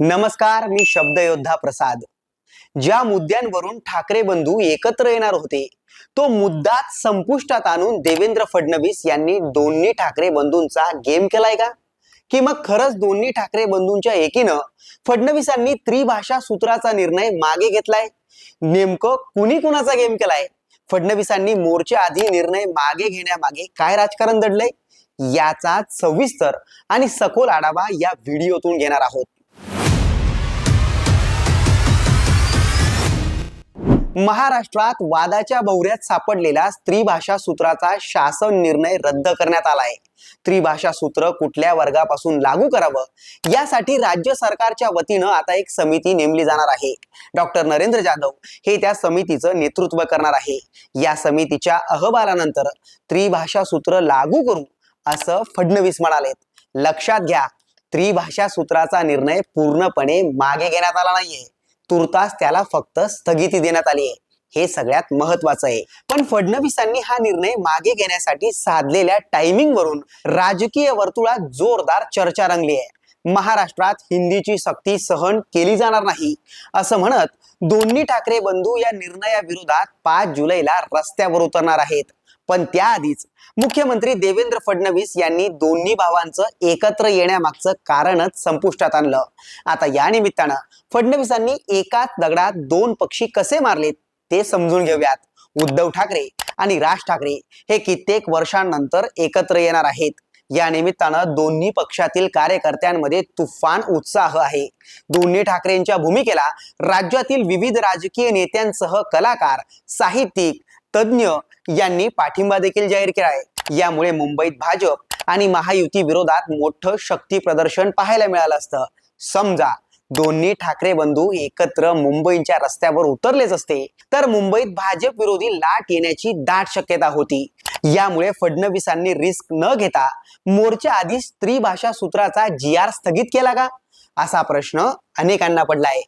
नमस्कार मी शब्दयोद्धा प्रसाद. ज्या मुद्द्यांवरून ठाकरे बंधू एकत्र येणार होते तो मुद्दाच संपुष्टात आणून देवेंद्र फडणवीस यांनी दोन्ही ठाकरे बंधूंचा गेम केलाय का? की मग खरंच दोन्ही ठाकरे बंधूंच्या एकीनं फडणवीसांनी त्रिभाषा सूत्राचा निर्णय मागे घेतलाय? नेमकं कुणी कुणाचा गेम केलाय? फडणवीसांनी मोर्चा आधी निर्णय मागे घेण्यामागे काय राजकारण दडलंय? याचा सविस्तर आणि सखोल आढावा या व्हिडिओतून घेणार आहोत. महाराष्ट्रात वादाच्या भोवऱ्यात सापडलेला स्त्रीभाषा सूत्राचा शासन निर्णय रद्द करण्यात आला आहे. त्रिभाषा सूत्र कुठल्या वर्गापासून लागू करावं? यासाठी राज्य सरकारच्या वतीनं आता एक समिती नेमली जाणार आहे. डॉक्टर नरेंद्र जाधव हे त्या समितीचं नेतृत्व करणार आहे. या समितीच्या अहवालानंतर त्रिभाषा सूत्र लागू करू असं फडणवीस म्हणालेत. लक्षात घ्या त्रिभाषा सूत्राचा निर्णय पूर्णपणे मागे घेण्यात आला नाहीये. तुर्तास त्याला फक्त स्थगिती देण्यात आली आहे. हे सगळ्यात महत्वाचं आहे. पण फडणवीसांनी हा निर्णय मागे घेण्यासाठी साधलेल्या टायमिंग वरून राजकीय वर्तुळात जोरदार चर्चा रंगली आहे. महाराष्ट्रात हिंदीची सक्ती सहन केली जाणार नाही. असं म्हणत दोन्ही ठाकरे बंधू या निर्णयाविरोधात पाच जुलैला रस्त्यावर उतरणार आहेत. पण त्याआधीच मुख्यमंत्री देवेंद्र फडणवीस यांनी दोन्ही भावांचं एकत्र येण्यामागचं कारणच संपुष्टात आणलं. आता या निमित्तानं फडणवीसांनी एकाच दगडात दोन पक्षी कसे मारलेत ते समजून घेऊयात. उद्धव ठाकरे आणि राज ठाकरे हे कित्येक वर्षांनंतर एकत्र येणार आहेत. या निमित्तानं दोन्ही पक्षातील कार्यकर्त्यांमध्ये तुफान उत्साह आहे. दोन्ही ठाकरेंच्या भूमिकेला राज्यातील विविध राजकीय नेत्यांसह कलाकार साहित्यिक तज्ज्ञ यांनी पाठिंबा देखील जाहीर केला आहे. यामुळे मुंबईत भाजप आणि महायुती विरोधात मोठं शक्ती प्रदर्शन पाहायला मिळालं असतं. समजा दोन्ही ठाकरे बंधू एकत्र मुंबईच्या रस्त्यावर उतरलेच असते तर मुंबईत भाजप विरोधी लाट येण्याची दाट शक्यता होती. यामुळे फडणवीसांनी रिस्क न घेता मोर्चा आधी स्त्री भाषा सूत्राचा जी आर स्थगित केला का? असा प्रश्न अनेकांना पडलाय.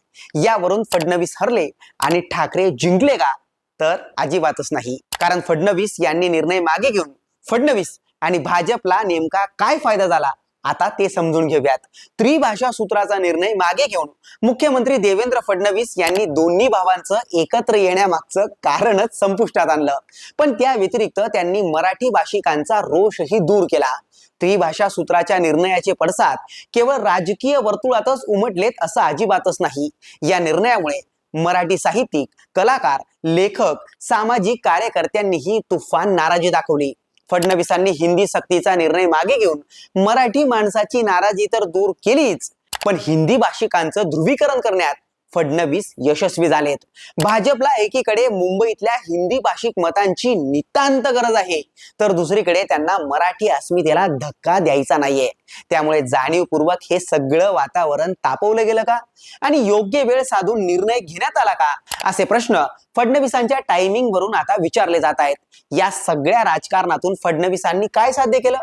यावरून फडणवीस हरले आणि ठाकरे जिंकले का? तर अजिबातच नाही. कारण फडणवीस यांनी निर्णय मागे घेऊन फडणवीस आणि भाजपला नेमका काय फायदा झाला आता ते समजून घेऊयात. त्रिभाषा सूत्राचा निर्णय मागे घेऊन मुख्यमंत्री देवेंद्र फडणवीस यांनी दोन्ही भावांचं एकत्र येण्यामागचं कारणच संपुष्टात आणलं. पण त्या व्यतिरिक्त त्यांनी मराठी भाषिकांचा रोषही दूर केला. त्रिभाषा सूत्राच्या निर्णयाचे पडसाद केवळ राजकीय वर्तुळातच उमटलेत असं अजिबातच नाही. या निर्णयामुळे मराठी साहित्यिक कलाकार लेखक सामाजिक कार्यकर्त्यांनीही तुफान नाराजी दाखवली. फडणवीसांनी हिंदी सक्तीचा निर्णय मागे घेऊन मराठी माणसाची नाराजी तर दूर केलीच पण हिंदी भाषिकांचं ध्रुवीकरण करण्यात फडणवीस यशस्वी झालेत भाजपला एकीकडे मुंबईतल्या हिंदी भाषिक मतांची नितांत गरज आहे. तर दुसरीकडे त्यांना मराठी अस्मितेला धक्का द्यायचा नाहीये. त्यामुळे जाणीवपूर्वक हे सगळं वातावरण तापवलं गेलं का? आणि योग्य वेळ साधून निर्णय घेण्यात आला का? असे प्रश्न फडणवीसांच्या टायमिंग वरून आता विचारले जात आहेत. या सगळ्या राजकारणातून फडणवीसांनी काय साध्य केलं?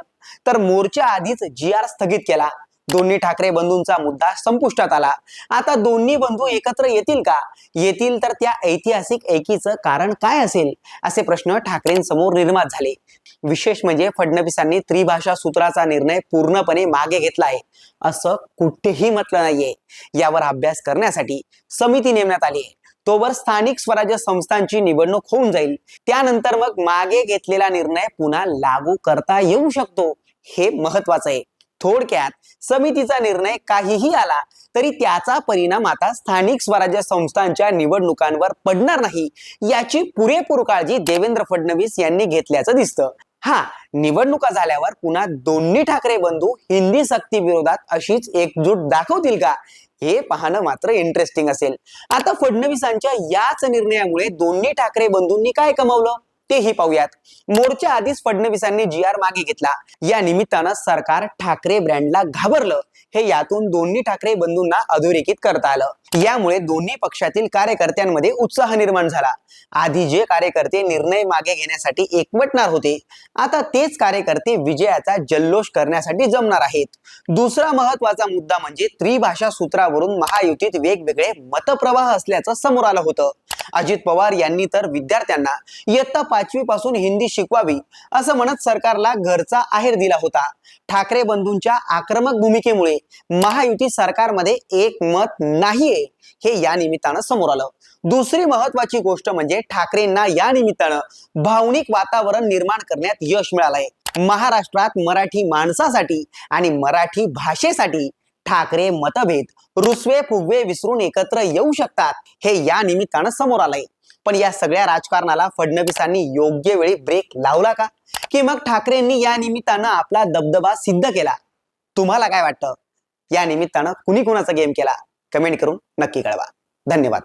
तर मोर्चा आधीच जी आर स्थगित केला. दोन्ही ठाकरे बंधूंचा मुद्दा संपुष्टात आला. आता दोन्ही बंधू एकत्र येतील का? येतील तर त्या ऐतिहासिक एकीचं कारण काय असेल? असे प्रश्न ठाकरेंसमोर निर्माण झाले. विशेष म्हणजे फडणवीसांनी त्रिभाषा सूत्राचा निर्णय पूर्णपणे मागे घेतला आहे. असं कुठेही म्हटलं नाहीये. यावर अभ्यास करण्यासाठी समिती नेमण्यात आली आहे. तोवर स्थानिक स्वराज्य संस्थांची निवडणूक होऊन जाईल. त्यानंतर मग मागे घेतलेला निर्णय पुन्हा लागू करता येऊ शकतो हे महत्वाचं आहे. थोडक्यात समितीचा निर्णय काहीही आला तरी त्याचा परिणाम आता स्थानिक स्वराज्य संस्थांच्या निवडणुकांवर पडणार नाही याची पुरेपूर काळजी देवेंद्र फडणवीस यांनी घेतल्याचं दिसतं. हा निवडणुका झाल्यावर पुन्हा दोन्ही ठाकरे बंधू हिंदी सक्ती विरोधात अशीच एकजूट दाखवतील का? हे पाहणं मात्र इंटरेस्टिंग असेल. आता फडणवीसांच्या याच निर्णयामुळे दोन्ही ठाकरे बंधूंनी काय कमवलं? तेही पाहूयात. मोर्चा आधीच फडणवीसांनी जी आर मागे घेतला. या निमित्तानं सरकार ठाकरे ब्रँडला घाबरलं. हे यातून दोन्ही ठाकरे बंधूंना अधोरेखित करता आलं. यामुळे दोन्ही पक्षातील कार्यकर्त्यांमध्ये उत्साह निर्माण झाला. आधी जे कार्यकर्ते निर्णय मागे घेण्यासाठी एकवटणार होते आता तेच कार्यकर्ते विजयाचा जल्लोष करण्यासाठी जमणार आहेत. दुसरा महत्त्वाचा मुद्दा म्हणजे त्रिभाषा सूत्रावरून महायुतीत वेगवेगळे मतप्रवाह असल्याचं समोर आलं होतं. अजित पवार यांनी तर विद्यार्थ्यांना इयत्ता पाचवी पासून हिंदी शिकवावी असं म्हणत सरकारला घरचा आहेर दिला होता. ठाकरे बंधूंच्या आक्रमक भूमिकेमुळे महायुती सरकारमध्ये एक मत नाहीये हे या निमित्तानं समोर आलं. दुसरी महत्वाची गोष्ट म्हणजे ठाकरेंना या निमित्तानं भावनिक वातावरण निर्माण करण्यात यश मिळालंय. महाराष्ट्रात मराठी माणसासाठी आणि मराठी भाषेसाठी ठाकरे मतभेद रुसवे फुगवे विसरून एकत्र येऊ शकतात हे या निमित्तानं समोर आलंय. पण या सगळ्या राजकारणाला फडणवीसांनी योग्य वेळी ब्रेक लावला का? की मग ठाकरेंनी या निमित्तानं आपला दबदबा सिद्ध केला? तुम्हाला काय वाटतं? या निमित्तानं कुणी कुणाचा गेम केला? कमेंट करून नक्की कळवा. धन्यवाद.